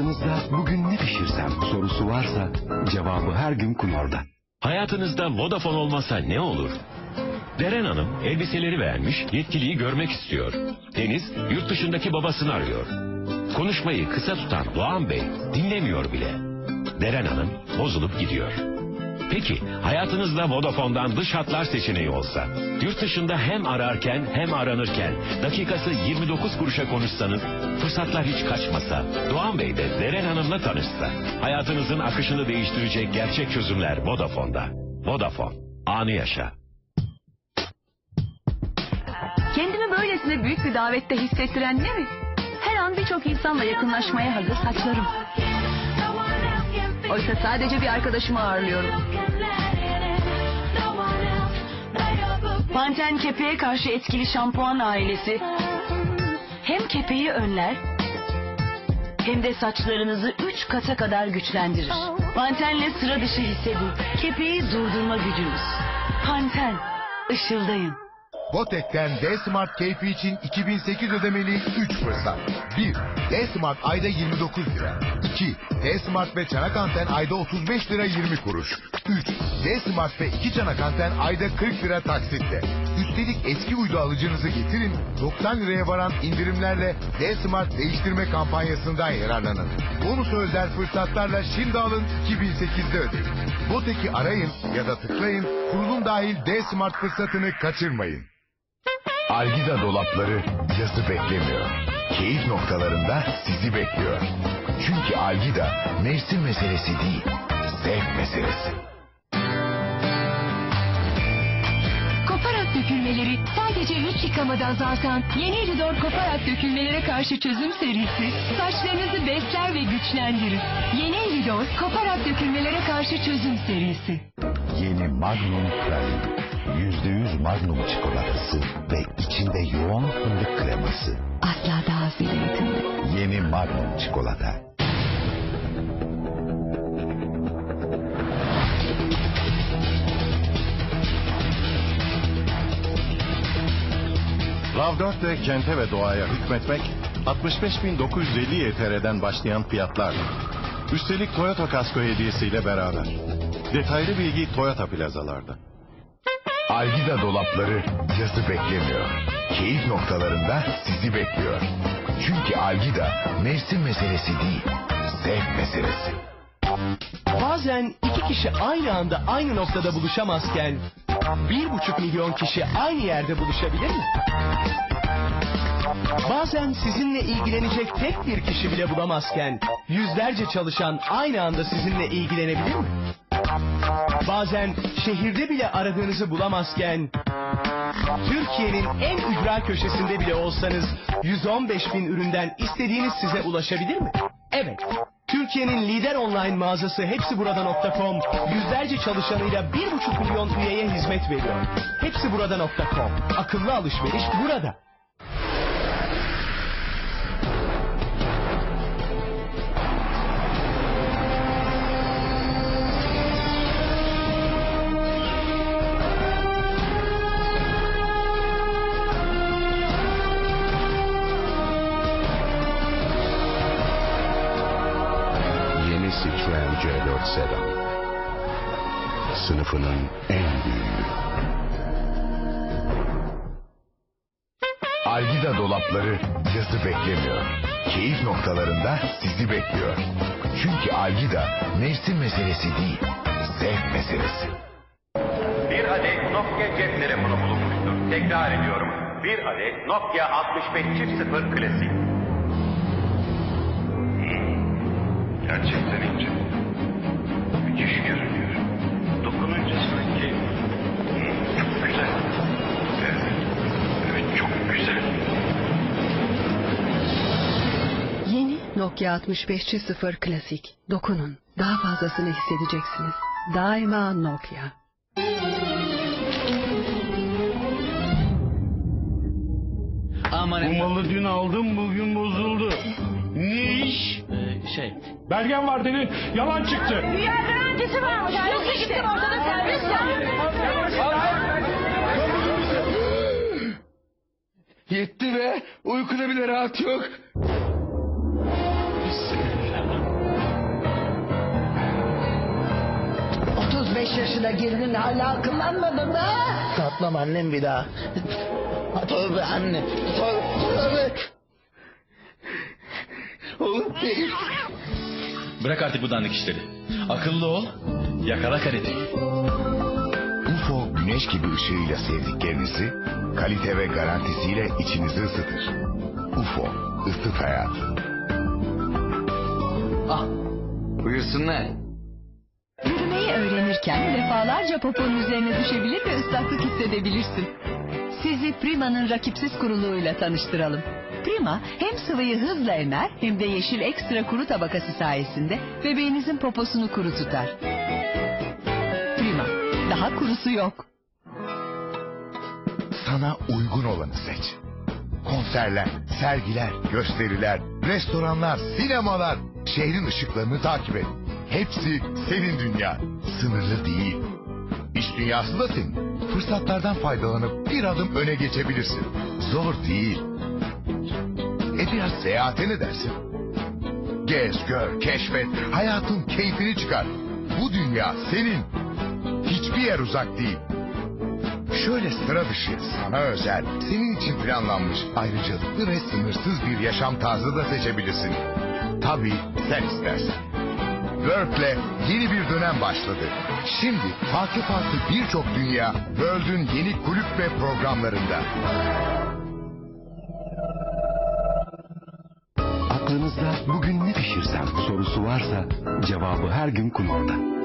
Aklınızda bugün ne pişirsem sorusu varsa cevabı her gün Kunor'da. Hayatınızda Vodafone olmasa ne olur? Deren Hanım elbiseleri beğenmiş, yetkiliyi görmek istiyor. Deniz yurt dışındaki babasını arıyor. Konuşmayı kısa tutan Doğan Bey dinlemiyor bile. Deren Hanım bozulup gidiyor. Peki hayatınızda Vodafone'dan dış hatlar seçeneği olsa, yurt dışında hem ararken hem aranırken dakikası 29 kuruşa konuşsanız, fırsatlar hiç kaçmasa, Doğan Bey de Deren Hanım'la tanışsa, hayatınızın akışını değiştirecek gerçek çözümler Vodafone'da. Vodafone, anı yaşa. Kendimi böylesine büyük bir davette hissettiren ne mi? Her an birçok insanla yakınlaşmaya hazır saçlarım. Oysa sadece bir arkadaşımı ağırlıyorum. Panten kepeğe karşı etkili şampuan ailesi hem kepeği önler hem de saçlarınızı üç kata kadar güçlendirir. Pantenle sıra dışı hissedin. Kepeği durdurma gücünüz. Panten, ışıldayın. Botek'ten D-Smart keyfi için 2008 ödemeli 3 fırsat. 1. D-Smart ayda 29 lira. 2. D-Smart ve çanak anten ayda 35 lira 20 kuruş. 3. D-Smart ve 2 çanak anten ayda 40 lira taksitle. Üstelik eski uydu alıcınızı getirin 90 liraya varan indirimlerle D-Smart değiştirme kampanyasından yararlanın. Bonus özel fırsatlarla şimdi alın 2008'de ödeyin. Botek'i arayın ya da tıklayın kurulum dahil D-Smart fırsatını kaçırmayın. Algida dolapları yazı beklemiyor. Keyif noktalarında sizi bekliyor. Çünkü Algida mevsim meselesi değil, zevk meselesi. Koparak dökülmeleri sadece 3 yıkamada azaltan yeni Ridor Koparak dökülmelere karşı çözüm serisi saçlarınızı besler ve güçlendirir. Yeni Ridor Koparak dökülmelere karşı çözüm serisi. Yeni Magnum Pralin. %100 Magnum çikolatası ve içinde yoğun fındık kreması. Asla daha zeytinli. Yeni Magnum çikolata. RAV 4 ile kente ve doğaya hükmetmek 65.950 YTR'den başlayan fiyatlar. Üstelik Toyota kasko hediyesiyle beraber. Detaylı bilgi Toyota plazalarda. Algida dolapları yazı beklemiyor. Keyif noktalarında sizi bekliyor. Çünkü Algida mevsim meselesi değil, zevk meselesi. Bazen iki kişi aynı anda aynı noktada buluşamazken bir buçuk milyon kişi aynı yerde buluşabilir mi? Bazen sizinle ilgilenecek tek bir kişi bile bulamazken yüzlerce çalışan aynı anda sizinle ilgilenebilir mi? Bazen şehirde bile aradığınızı bulamazken Türkiye'nin en ücra köşesinde bile olsanız 115 bin üründen istediğiniz size ulaşabilir mi? Evet. Türkiye'nin lider online mağazası hepsiburada.com yüzlerce çalışanıyla 1,5 milyon üyeye hizmet veriyor. Hepsiburada.com. Akıllı alışveriş burada. C4 Sedan. Sınıfının en büyüğü. Algida dolapları yazı beklemiyor. Keyif noktalarında sizi bekliyor. Çünkü Algida mevsim meselesi değil, zevk meselesi. Bir adet Nokia cep telefonu bulunmuştur. Tekrar ediyorum. Bir adet Nokia 6500 klasik. Gerçekten ince. Müthiş görünüyor. Dokununca sanki hmm, çok güzel. Evet, evet çok güzel. Yeni Nokia 6500 Klasik. Dokunun. Daha fazlasını hissedeceksiniz. Daima Nokia. Bu malı dün aldım bugün bozuldu. Ne iş? şey. Belgen var dedin, yalan çıktı. Rüya garantisi varmış. Yoksa gittim ortada servis Yetti be. Uykuda bile rahat yok. Beş yaşına girdin hala akıllanmadın mı? Tatlam annem bir daha. Tövbe anne. Tövbe. Tövbe. Oğlum benim. Bırak artık bu dandik işleri. Akıllı ol. Yakala karate. UFO güneş gibi ışığıyla sevdiklerinizi, kalite ve garantisiyle içinizi ısıtır. UFO, ısıt hayatı. Ah. Buyursunlar. Yürümeyi öğrenirken defalarca poponun üzerine düşebilir ve ıslaklık hissedebilirsin. Sizi Prima'nın rakipsiz kuruluğuyla tanıştıralım. Prima hem sıvıyı hızla emer hem de yeşil ekstra kuru tabakası sayesinde bebeğinizin poposunu kuru tutar. Prima, daha kurusu yok. Sana uygun olanı seç. Konserler, sergiler, gösteriler, restoranlar, sinemalar, şehrin ışıklarını takip et. Hepsi senin dünya. Sınırlı değil. İş dünyası da senin. Fırsatlardan faydalanıp bir adım öne geçebilirsin. Zor değil. E biraz seyahate ne dersin? Gez, gör, keşfet, hayatın keyfini çıkar. Bu dünya senin. Hiçbir yer uzak değil. Şöyle sıra dışı, sana özel, senin için planlanmış ayrıcalıklı ve sınırsız bir yaşam tarzı da seçebilirsin. Tabii sen istersen. Work'le yeni bir dönem başladı. Şimdi farklı farklı birçok dünya World'ün yeni kulüp ve programlarında. Aklınızda bugün ne pişirsem sorusu varsa cevabı her gün kulağında.